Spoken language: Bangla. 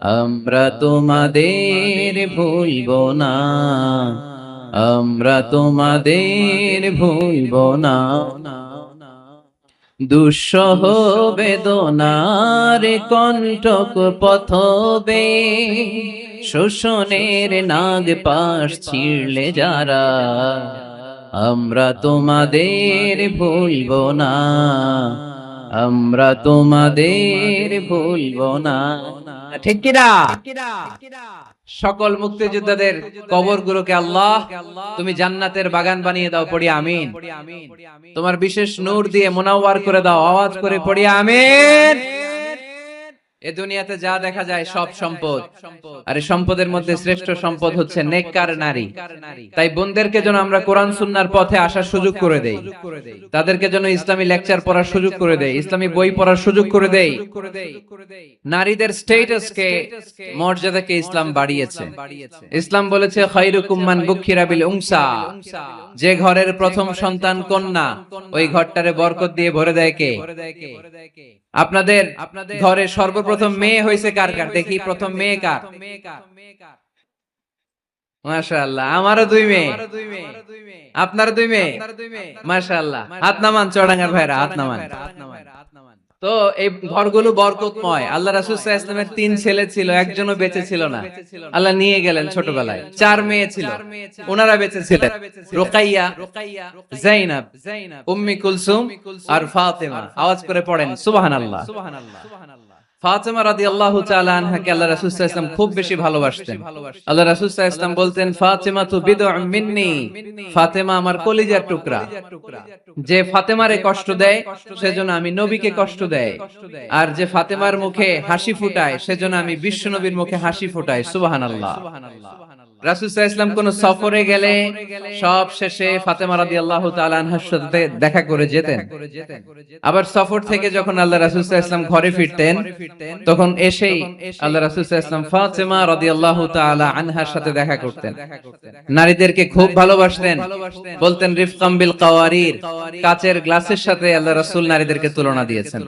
আমরা তোমাদের ভুলব না। আমরা তোমাদের ভুলব না। দুঃসহ বেদনার কণ্ঠক পথবে, শোষণের নাগ পাশ ছিঁড়লে যারা, আমরা তোমাদের ভুলব না। আমরা তোমাদের ভুলব না। ঠিক কিনা? সকল মুক্তিযোদ্ধাদের কবর গুলোকে আল্লাহ তুমি জান্নাতের বাগান বানিয়ে দাও পড়ি আমিন। তোমার বিশেষ নূর দিয়ে মোনাওয়ার করে দাও আওয়াজ করে পড়ি আমিন। এ দুনিয়াতে যা দেখা যায় সব সম্পদ। আর এই সম্পদের মধ্যে শ্রেষ্ঠ সম্পদ হচ্ছে নেককার নারী। তাই বোনদেরকে যেন আমরা কোরআন সুন্নার পথে আসার সুযোগ করে দেই। তাদেরকে যেন ইসলামী লেকচার পড়ার সুযোগ করে দেই ইসলামী বই পড়ার সুযোগ করে দেই। নারীদের স্টেটাসকে মর্যাদাকে ইসলাম বাড়িয়েছে। ইসলাম বলেছে খাইরুকুম মান বুখিরা বিল উংসা যে ঘরের প্রথম সন্তান কন্যা ওই ঘরটারে বরকত দিয়ে ভরে দেয় কে? আপনাদের ঘরে সর্বপ্রথম মেয়ে হয়েছে কার কার? দেখি প্রথম মেয়ে কার? মাশাআল্লাহ আমারও দুই মেয়ে। আপনার দুই মেয়ে। মাশাআল্লাহ হাত নামান চড়াঙ্গার ভাইরা হাত নামান তো এই ঘরগুলো বরকতময়। আল্লাহ রাসূল তিন ছেলে ছিল একজনও বেঁচে ছিল না। আল্লাহ নিয়ে গেলেন ছোটবেলায়। চার মেয়ে ছিল। ওনারা বেঁচে ছিলেন। রুকাইয়া জাইনাব উম্মি কুলসুম আর ফাতেমা। আওয়াজ করে পড়েন সুবহানাল্লাহ। ফাতেমা রাদি আল্লাহ আনহাকে আল্লাহ রাসুল ইসলাম খুব বেশি ভালোবাসতেন। আল্লাহ রাসুল ইসলাম বলতেন ফাতেমা তু বিদ মিন্নি, ফাতেমা আমার কলিজার টুকরা। যে ফাতেমারে কষ্ট দেয়, সেজন্য আমি নবীকে কষ্ট দেয়। আর যে ফাতেমার মুখে হাসি ফুটায়, সেজন্য আমি বিশ্ব নবীর মুখে হাসি ফুটাই। সুবহানাল্লাহ। রাসূল ওয়াসাল্লাম কোন সফরে গেলে সব শেষে ফাতেমা রাদিয়াল্লাহু তাআলা আনহার সাথে দেখা করে যেতেন। আবার সফর থেকে যখন আল্লাহ রাসূল সাল্লাল্লাহু ঘরে ফিরতেন তখন এসেই আল্লাহ রাসূল সাল্লাল্লাহু আলাইহি ওয়াসাল্লাম ফাতেমা রাদিয়াল্লাহু তাআলা আনহার সাথে দেখা করতেন। নারীদেরকে খুব ভালোবাসতেন। বলতেন রিফকাম বিল কাওয়ারির। কাচের গ্লাসের সাথে আল্লাহ রাসূল নারীদেরকে তুলনা দিয়েছেন।